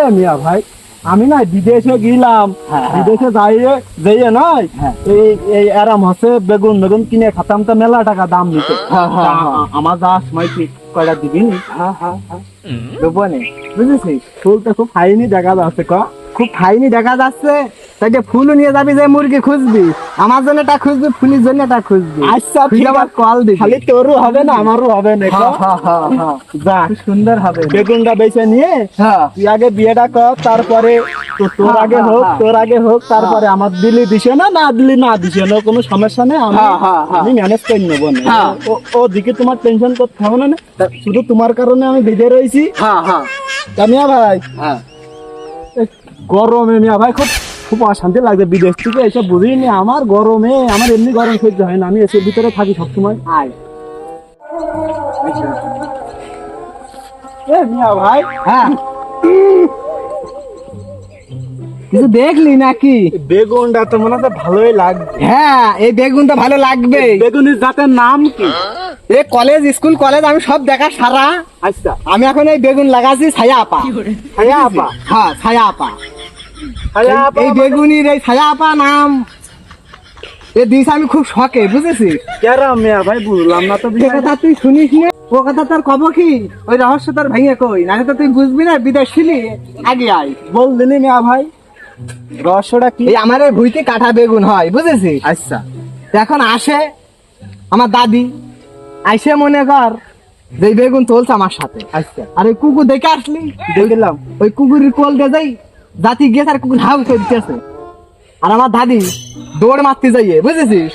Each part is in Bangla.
এ মিয়া ভাই আমি না বিদেশে গেলাম। হ্যাঁ, হ্যাঁ। বিদেশে যাইয়ে যাইয়ে নয় হ্যাঁ। এই এই আরাম হচ্ছে বেগুন বেগুন কিনে খাতাম তো মেলা টাকা দাম নিতে। আমার যা সময় কি কয়টা দিবি? বুঝেছি দেবো নে বুঝেছিস? ফুলটা খুব ফাইনি দেখা যাচ্ছে ক? খুব খাইনি দেখা যাচ্ছে। তাই যে ফুল নিয়ে যাবি যে মুরগি খুঁজবি। আমার জন্য এটা খুঁজবি ফুলির জন্য এটা খুঁজবি। আচ্ছা ঠিক আবার। কল দিবি। খালি তোরও হবে না আমারও হবে না? হ্যাঁ, হ্যাঁ, হ্যাঁ, হ্যাঁ। যাক খুব সুন্দর হবে। বেগুনটা বেছে নিয়ে হ্যাঁ। তুই আগে বিয়েটা কর তারপরে তোর হ্যাঁ, আগে হ্যাঁ, হোক হ্যাঁ। তোর আগে হোক তারপরে আমার দিলি দিছে না না দিলি না দিছে না কোনো সমস্যা নেই আমি হ্যাঁ, হ্যাঁ, হ্যাঁ। আমি ম্যানেজ করে নেব না। হ্যাঁ। ও- দিকে তোমার টেনশন করতে হবে না না? শুধু তোমার কারণে আমি ভিজে রয়েছি। হ্যাঁ হ্যাঁ। কামিয়া ভাই। হ্যাঁ। গরমে মিয়া ভাই খুব খুব অশান্তি লাগছে বিদেশ থেকে এসব বুঝিনি আমার গরমে আমার এমনি গরম সহ্য হয় না আমি এসের ভিতরে থাকি সবসময়। আয়। মিয়া ভাই। হ্যাঁ। কিছু দেখলি নাকি? বেগুনটা তো মনে হচ্ছে ভালোই লাগছে হ্যাঁ এই বেগুনটা ভালো লাগবে। বেগুনের জাতের নাম কি? এই কলেজ স্কুল কলেজ আমি সব দেখা সারা। আচ্ছা। আমি এখন এই বেগুন লাগাচ্ছি ছায়া আপা ছায়া আপা? হ্যাঁ ছায়া আপা এই- বেগুনির এই নাম। এ দিস আমি খুব শখে বুঝেছিস? কেরাম মিয়া ভাই বুঝলাম না তো কথা তুই শুনিস না? ও কথা তোর কব কি? ওই রহস্য তোর ভেঙে কই? না তো তুই বুঝবি না আগে আয়। বল দিলি মিয়া ভাই। রহস্যটা কি? এই আমার ভুইতে কাঠা বেগুন হয় বুঝেছি আচ্ছা। এখন আসে আমার দাদি। আইসে মনে কর যে বেগুন তুলছে আমার সাথে। আচ্ছা। আর ওই কুকুর দেখে আসলি? দেখলাম। ওই কুকুরের কোল দিয়ে যাই জাতি গিয়ে তার কুকুর হাউ করে দিতেছে আর আমার দাদি দৌড় মারতে যাইয়ে বুঝেছিস?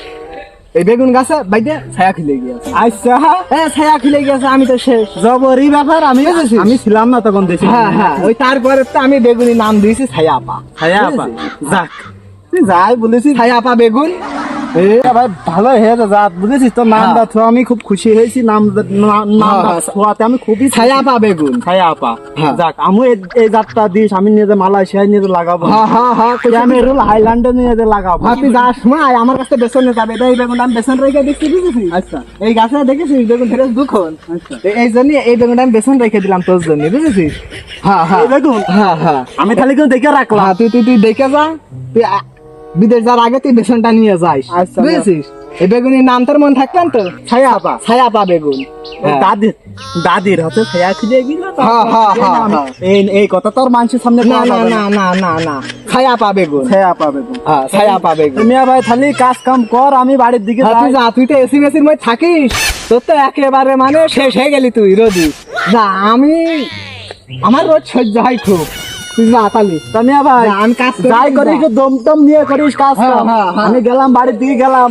এই বেগুন গাছে বাইতে ছায়া খেলে গিয়েছে। আচ্ছা। হ্যাঁ ছায়া খিলে গিয়েছে আমি তো শেষ। জবরই ব্যাপার আমি বুঝেছি আমি ছিলাম না তখন দেশে। হ্যাঁ হ্যাঁ ওই তারপরে তো আমি বেগুনি নাম দিয়েছি ছায়া আপা ছায়া আপা যাক। তুই যাই বলেছি ছায়া আপা বেগুন। এ ভাই ভালো হয়েছে যা বুঝেছিস? নামটা হ্যাঁ। আমি খুব খুশি হয়েছি নাম না- নামটা হ্যাঁ। আমি খুবই ছায়া আপা বেগুন। ছায়া হ্যাঁ। যাক আমি এই- যাত্রা দিস আমি নিয়ে যে মালয়েশিয়ায় নিয়ে লাগাবো। হ্যাঁ হ্যাঁ হ্যাঁ ক্যামেরুল হাইল্যান্ডে নিয়ে যে লাগাবো। হ্যাঁ, তুই সময় আমার কাছে বেসনে যাবে। এটা এই বেগুনটা আমি বেসন রেখে দিচ্ছি বুঝেছিস? আচ্ছা। এই গাছে দেখেছিস বেগুন ফেরত দুখন আচ্ছা। এই জন্য এই বেগুনটা আমি বেসন রেখে দিলাম তোর জন্য বুঝেছিস? হ্যাঁ হ্যাঁ। বেগুন? হ্যাঁ হ্যাঁ। আমি তাহলে কিন্তু দেখে রাখলাম। হ্যাঁ তুই তুই তুই দেখে যা। তুই বিদেশ যাওয়ার আগে তুই বেসনটা নিয়ে যাস। আচ্ছা, বুঝেছিস? এই বেগুনের নাম তোর মনে থাকবেন তো? ছায়া আপা ছায়া পা বেগুন। হ্যাঁ। দাদির দাদির হাতে ছায়া খুলে গেল হ্যাঁ, হ্যাঁ। এই এই কথা তোর মানুষের সামনে না না না। না না না ছায়া পা বেগুন। ছায়া পাবে তো। হ্যাঁ ছায়া পা বেগুন। মিয়া ভাই তাহলে কাজ কাম কর আমি বাড়ির দিকে তুই যা তুই তো এসি মেসির মধ্যে থাকিস। তোর তো একেবারে মানে শেষ হয়ে গেলি তুই রোদি। যা আমি আমার রোজ সহ্য হয় খুব। ভাই যাই করিস নিয়ে কাজ হ্যাঁ। হ্যাঁ, হ্যাঁ। আমি গেলাম বাড়ির দিকে গেলাম।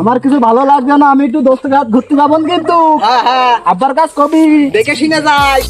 আমার কিছু ভালো লাগবে না আমি একটু দোস্ত ঘাট ঘুরতে যাব কিন্তু। আব্বার কাজ কবি। দেখে শুনে যাই।